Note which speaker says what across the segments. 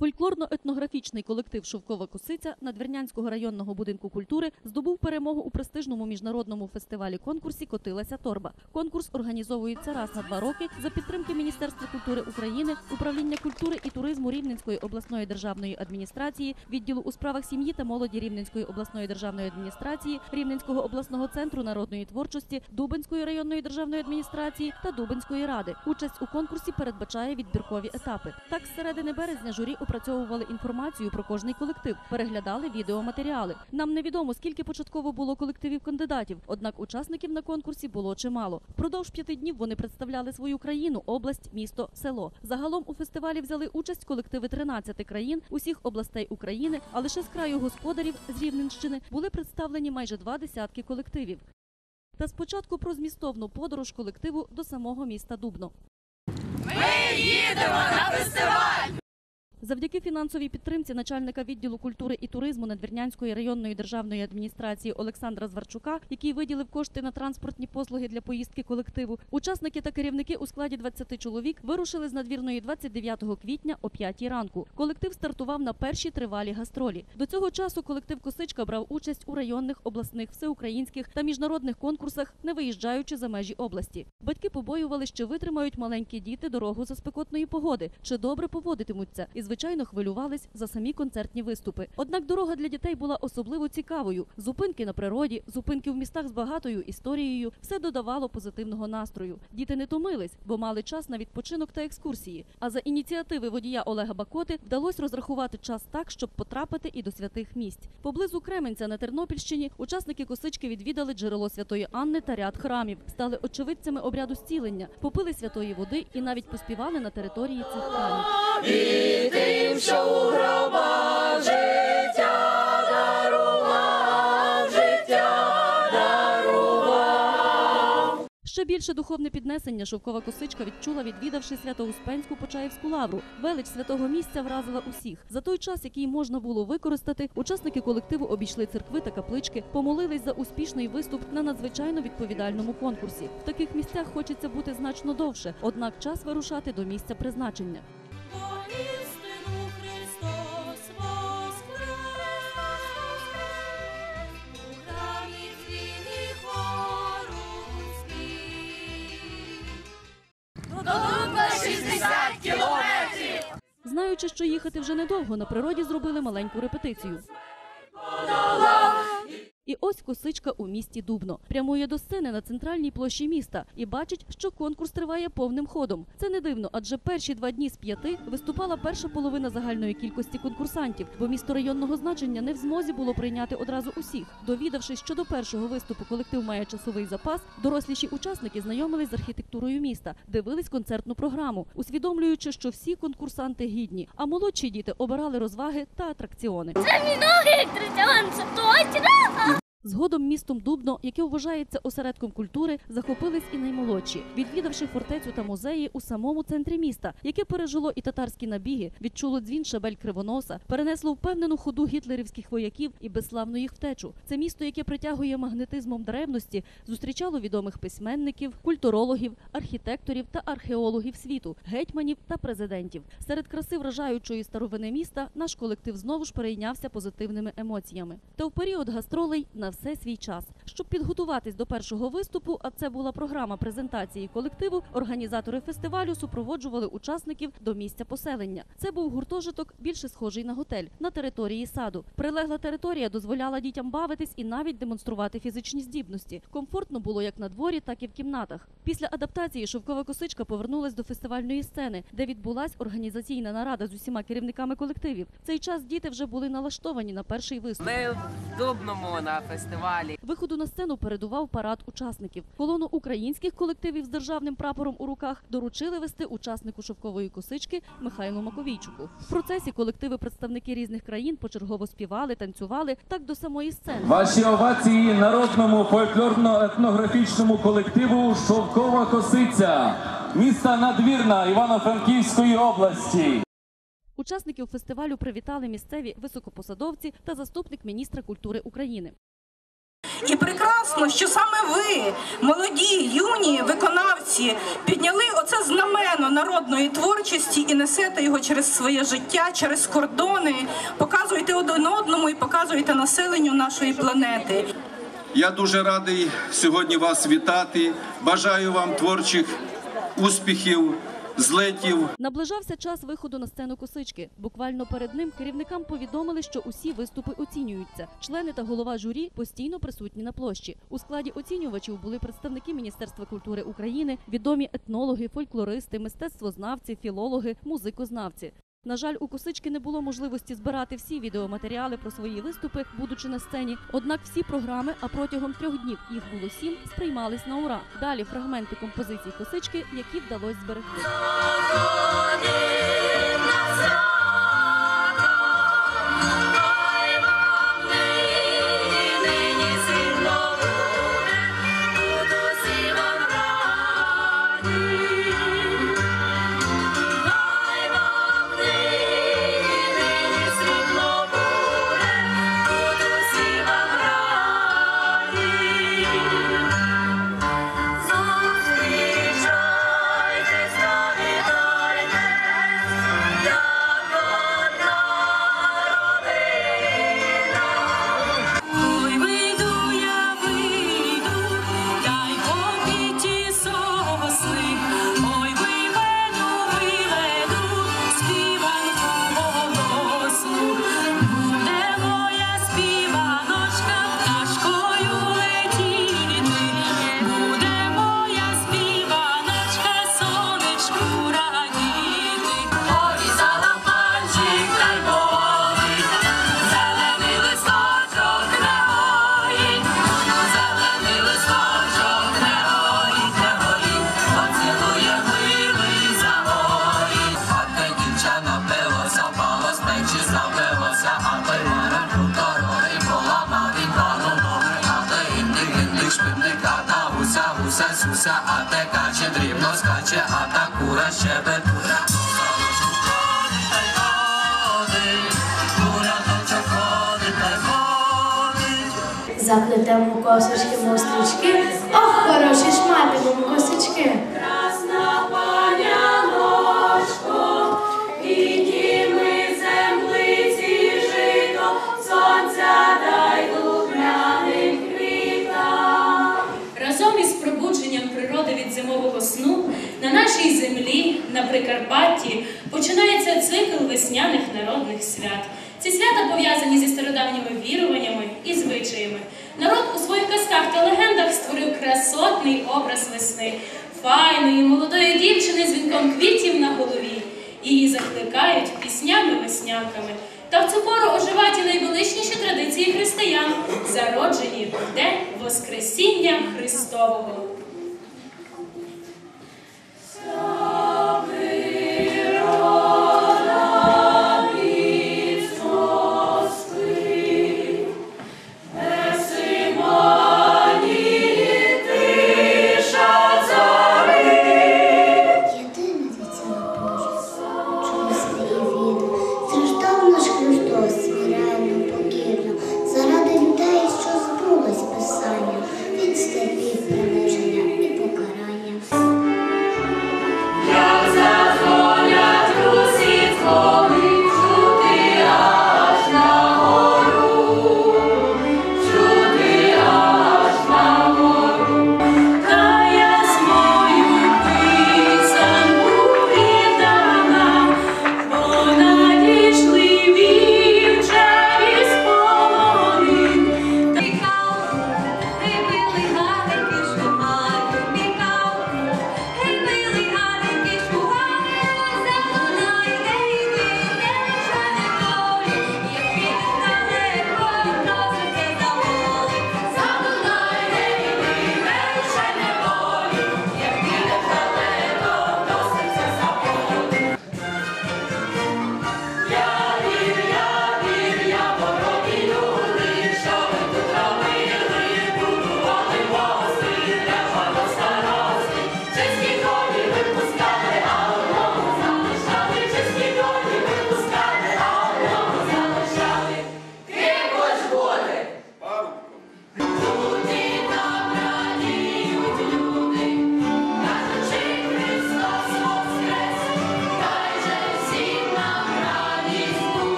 Speaker 1: Фольклорно-етнографічний колектив Шовкова косиця Надвірнянського районного будинку культури здобув перемогу у престижному міжнародному фестивалі конкурсі Котилася торба. Конкурс організовується раз на два роки за підтримки Міністерства культури України, управління культури і туризму Рівненської обласної державної адміністрації, відділу у справах сім'ї та молоді Рівненської обласної державної адміністрації, Рівненського обласного центру народної творчості, Дубенської районної державної адміністрації та Дубенської ради. Участь у конкурсі передбачає відбіркові етапи. Так, з середини березня журі опрацьовували інформацію про кожний колектив, переглядали відеоматеріали. Нам невідомо скільки початково було колективів кандидатів, однак учасників на конкурсі було чимало. Впродовж п'яти днів вони представляли свою країну, область, місто, село. Загалом у фестивалі взяли участь колективи 13 країн усіх областей України, а лише з краю господарів з Рівненщини були представлені майже два десятки колективів. Та спочатку про змістовну подорож колективу до самого міста Дубно. Завдяки фінансовій підтримці начальника відділу культури і туризму Надвірнянської районної державної адміністрації Олександра Зварчука, який виділив кошти на транспортні послуги для поїздки колективу, учасники та керівники у складі 20 чоловік вирушили з надвірної 29 квітня о 5 ранку. Колектив стартував на першій тривалі гастролі. До цього часу колектив Косичка брав участь у районних, обласних, всеукраїнських та міжнародних конкурсах, не виїжджаючи за межі області. Батьки побоювали, що витримають маленькі діти дорогу за спекотної погоди, чи добре поводитимуться, і звичайно хвилювались за самі концертні виступи. Однак дорога для дітей була особливо цікавою. Зупинки на природі, зупинки в містах з багатою історією все додавало позитивного настрою. Діти не томились, бо мали час на відпочинок та екскурсії. А за ініціативи водія Олега Бакоти вдалося розрахувати час так, щоб потрапити і до святих місць. Поблизу Кременця на Тернопільщині учасники косички відвідали джерело святої Анни та ряд храмів, стали очевидцями обряду зцілення, попили святої води і навіть поспівали на території цих храмів.
Speaker 2: Тим, що у гробах життя дарував, життя дарував.
Speaker 1: Ще більше духовне піднесення шовкова косичка відчула, відвідавши Свято-Успенську Почаївську лавру. Велич святого місця вразила усіх. За той час, який можна було використати, учасники колективу обійшли церкви та каплички, помолились за успішний виступ на надзвичайно відповідальному конкурсі. В таких місцях хочеться бути значно довше, однак час вирушати до місця призначення. Знаючи, що їхати вже недовго, на природі зробили маленьку репетицію. І ось косичка у місті Дубно прямує до сцени на центральній площі міста і бачить, що конкурс триває повним ходом. Це не дивно, адже перші два дні з п'яти виступала перша половина загальної кількості конкурсантів, бо місто районного значення не в змозі було прийняти одразу усіх. Довідавшись, що до першого виступу колектив має часовий запас, доросліші учасники знайомились з архітектурою міста, дивились концертну програму, усвідомлюючи, що всі конкурсанти гідні, а молодші діти обирали розваги та атракціони.
Speaker 3: Христиан, це точно!
Speaker 1: Згодом містом Дубно, яке вважається осередком культури, захопились і наймолодші, відвідавши фортецю та музеї у самому центрі міста, яке пережило і татарські набіги, відчуло дзвін шабель кривоноса, перенесло впевнену ходу гітлерівських вояків і безславну їх втечу. Це місто, яке притягує магнетизмом древності, зустрічало відомих письменників, культурологів, архітекторів та археологів світу, гетьманів та президентів. Серед краси вражаючої старовини міста наш колектив знову ж перейнявся позитивними емоціями. Та в період гастролей на все свій час. Щоб підготуватись до першого виступу, а це була програма презентації колективу, організатори фестивалю супроводжували учасників до місця поселення. Це був гуртожиток, більше схожий на готель на території саду. Прилегла територія дозволяла дітям бавитись і навіть демонструвати фізичні здібності. Комфортно було як на дворі, так і в кімнатах. Після адаптації шовкова косичка повернулась до фестивальної сцени, де відбулась організаційна нарада з усіма керівниками колективів. В цей час діти вже були налаштовані на перший виступ.
Speaker 4: Ми в на фестивалі.
Speaker 1: Виходу на сцену передував парад учасників. Колону українських колективів з державним прапором у руках доручили вести учаснику шовкової косички Михайлу Маковійчуку. В процесі колективи представники різних країн почергово співали, танцювали так до самої сцени.
Speaker 5: Ваші овації народному фольклорно-етнографічному колективу Шовкова Косиця міста Надвірна Івано-Франківської області.
Speaker 1: Учасників фестивалю привітали місцеві високопосадовці та заступник міністра культури України.
Speaker 6: І прекрасно, що саме ви, молоді, юні виконавці, підняли оце знамено народної творчості і несете його через своє життя, через кордони, показуєте один одному і показуєте населенню нашої планети.
Speaker 7: Я дуже радий сьогодні вас вітати. Бажаю вам творчих успіхів, злетів.
Speaker 1: Наближався час виходу на сцену косички. Буквально перед ним керівникам повідомили, що усі виступи оцінюються. Члени та голова журі постійно присутні на площі. У складі оцінювачів були представники Міністерства культури України, відомі етнологи, фольклористи, мистецтвознавці, філологи, музикознавці. На жаль, у косички не було можливості збирати всі відеоматеріали про свої виступи, будучи на сцені. Однак всі програми, а протягом трьох днів їх було сім, сприймались на ура. Далі фрагменти композицій косички, які вдалося зберегти.
Speaker 2: Гуся, а те каче дрібно скаче, а та кура й ходить.
Speaker 8: Заплетемо косочки мострички, ох, хороші ж матимемо косички.
Speaker 9: Нашій землі, на Прикарпатті, починається цикл весняних народних свят. Ці свята пов'язані зі стародавніми віруваннями і звичаями. Народ у своїх казках та легендах створив красотний образ весни, файної молодої дівчини з вінком квітів на голові. Її закликають піснями-веснянками. Та в цю пору оживають і найвеличніші традиції християн, зароджені в день Воскресіння Христового.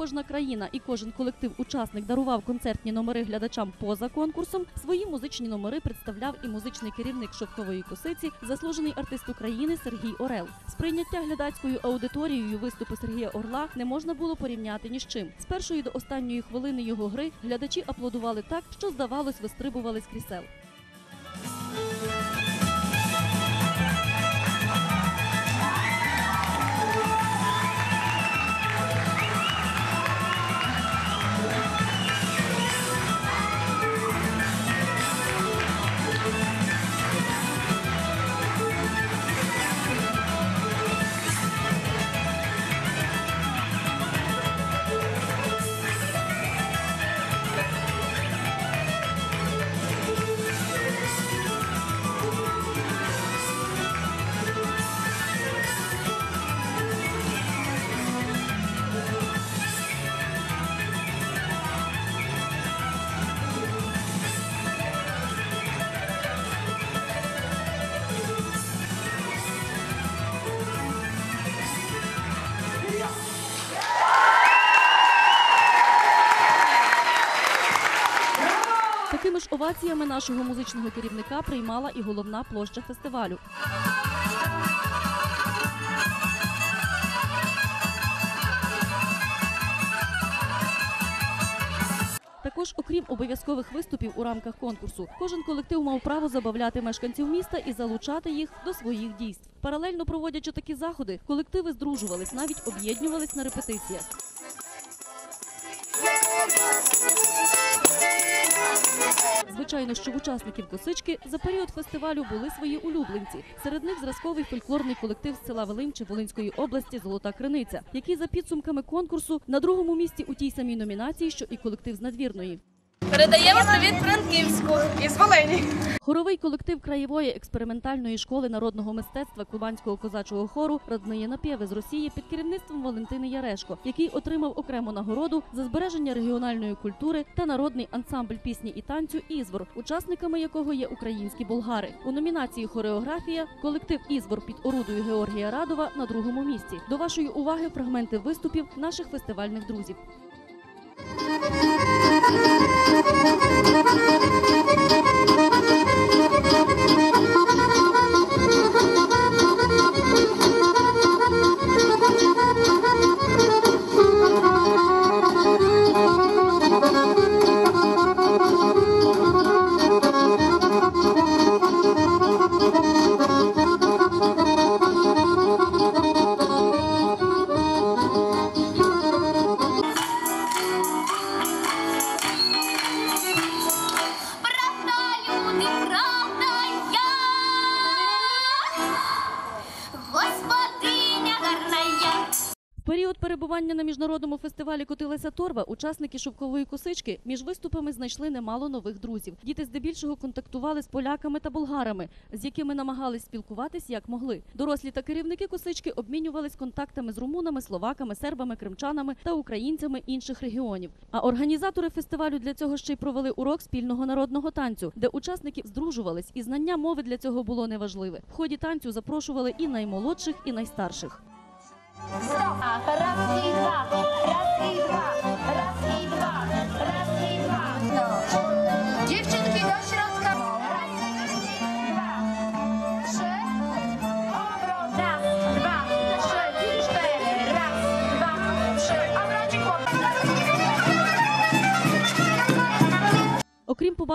Speaker 1: Кожна країна і кожен колектив-учасник дарував концертні номери глядачам поза конкурсом, свої музичні номери представляв і музичний керівник шовкової косиці, заслужений артист України Сергій Орел. Сприйняття глядацькою аудиторією виступу Сергія Орла не можна було порівняти ні з чим. З першої до останньої хвилини його гри глядачі аплодували так, що здавалось, вистрибували з крісел. Оваціями нашого музичного керівника приймала і головна площа фестивалю. Також, окрім обов'язкових виступів у рамках конкурсу, кожен колектив мав право забавляти мешканців міста і залучати їх до своїх дійств. Паралельно проводячи такі заходи, колективи здружувались, навіть об'єднувались на репетиціях. Звичайно, що в учасників косички за період фестивалю були свої улюбленці. Серед них зразковий фольклорний колектив з села Велимче Волинської області Золота Криниця, який за підсумками конкурсу на другому місці у тій самій номінації, що і колектив з надвірної.
Speaker 3: Передаємо привіт Франківську із Волині.
Speaker 1: Хоровий колектив краєвої експериментальної школи народного мистецтва Кубанського козачого хору Родниє напєви з Росії під керівництвом Валентини Ярешко, який отримав окрему нагороду за збереження регіональної культури та народний ансамбль пісні і танцю Ізвор, учасниками якого є українські болгари. У номінації Хореографія колектив Ізвор під орудою Георгія Радова на другому місці. До вашої уваги фрагменти виступів наших фестивальних друзів. Thank you. Перебування на міжнародному фестивалі Котилася торба учасники шовкової косички між виступами знайшли немало нових друзів. Діти здебільшого контактували з поляками та болгарами, з якими намагались спілкуватись як могли. Дорослі та керівники косички обмінювались контактами з румунами, словаками, сербами, кримчанами та українцями інших регіонів. А організатори фестивалю для цього ще й провели урок спільного народного танцю, де учасники здружувались, і знання мови для цього було неважливе. В ході танцю запрошували і наймолодших, і найстарших.
Speaker 3: Раз і два, раз і два, раз і два, раз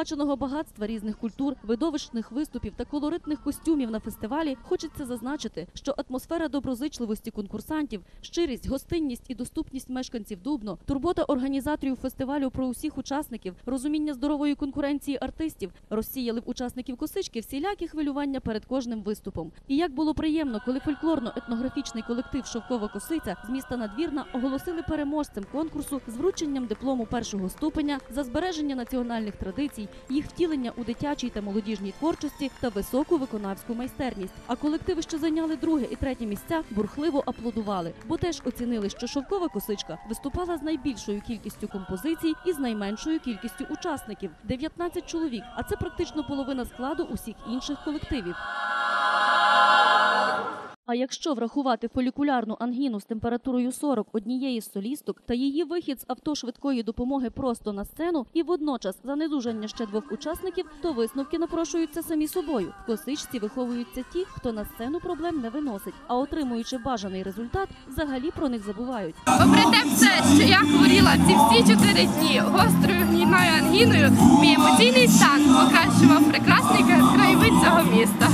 Speaker 1: Окрім побаченого багатства різних культур, видовищних виступів та колоритних костюмів на фестивалі, хочеться зазначити, що атмосфера доброзичливості конкурсантів, щирість, гостинність і доступність мешканців Дубно, турбота організаторів фестивалю про усіх учасників, розуміння здорової конкуренції артистів розсіяли в учасників косички всілякі хвилювання перед кожним виступом. І як було приємно, коли фольклорно-етнографічний колектив Шовкова косиця з міста Надвірна оголосили переможцем конкурсу з врученням диплому першого ступеня за збереження національних традицій, їх втілення у дитячій та молодіжній творчості та високу виконавську майстерність. А колективи, що зайняли друге і третє місця, бурхливо аплодували, бо теж оцінили, що шовкова косичка виступала з найбільшою кількістю композицій і з найменшою кількістю учасників 19 чоловік. А це практично половина складу усіх інших колективів. Якщо врахувати фолікулярну ангіну з температурою 40 однієї з солісток та її вихід з авто швидкої допомоги просто на сцену і водночас занедужання ще двох учасників, то висновки напрошуються самі собою. В косичці виховуються ті, хто на сцену проблем не виносить, а отримуючи бажаний результат, взагалі про них забувають.
Speaker 10: Попри те все, що я хворіла ці всі чотири дні гострою гнійною ангіною, мій емоційний стан покращував прекрасний краєвид цього міста.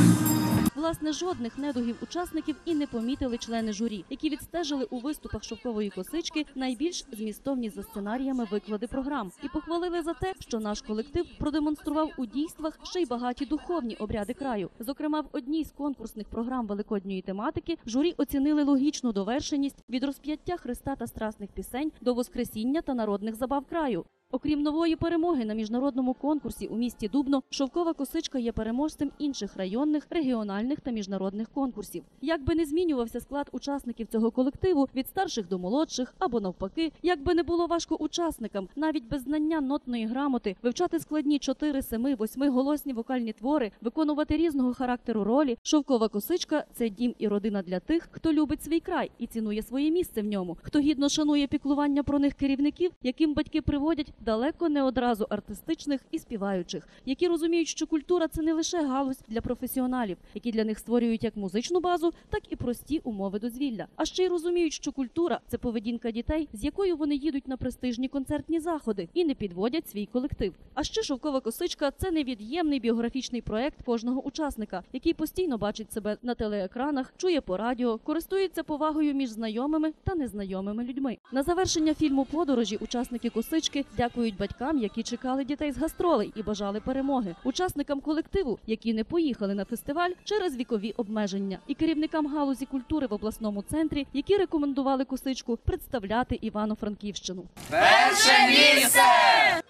Speaker 1: Власне, жодних недугів учасників і не помітили члени журі, які відстежили у виступах шовкової косички найбільш змістовні за сценаріями виклади програм, і похвалили за те, що наш колектив продемонстрував у дійствах ще й багаті духовні обряди краю. Зокрема, в одній з конкурсних програм великодньої тематики журі оцінили логічну довершеність від розп'яття Христа та страсних пісень до Воскресіння та народних забав краю. Окрім нової перемоги на міжнародному конкурсі у місті Дубно, шовкова косичка є переможцем інших районних, регіональних та міжнародних конкурсів. Як би не змінювався склад учасників цього колективу від старших до молодших або навпаки, як би не було важко учасникам, навіть без знання нотної грамоти, вивчати складні 4, 7, 8 голосні вокальні твори, виконувати різного характеру ролі. Шовкова косичка це дім і родина для тих, хто любить свій край і цінує своє місце в ньому, хто гідно шанує піклування про них керівників, яким батьки приводять далеко не одразу артистичних і співаючих, які розуміють, що культура це не лише галузь для професіоналів, які для них створюють як музичну базу, так і прості умови дозвілля. А ще й розуміють, що культура це поведінка дітей, з якою вони їдуть на престижні концертні заходи і не підводять свій колектив. А ще шовкова косичка це невід'ємний біографічний проект кожного учасника, який постійно бачить себе на телеекранах, чує по радіо, користується повагою між знайомими та незнайомими людьми. На завершення фільму подорожі учасники косички дякують батькам, які чекали дітей з гастролей і бажали перемоги, учасникам колективу, які не поїхали на фестиваль через вікові обмеження, і керівникам галузі культури в обласному центрі, які рекомендували косичку представляти Івано-Франківщину.
Speaker 4: Перше місце!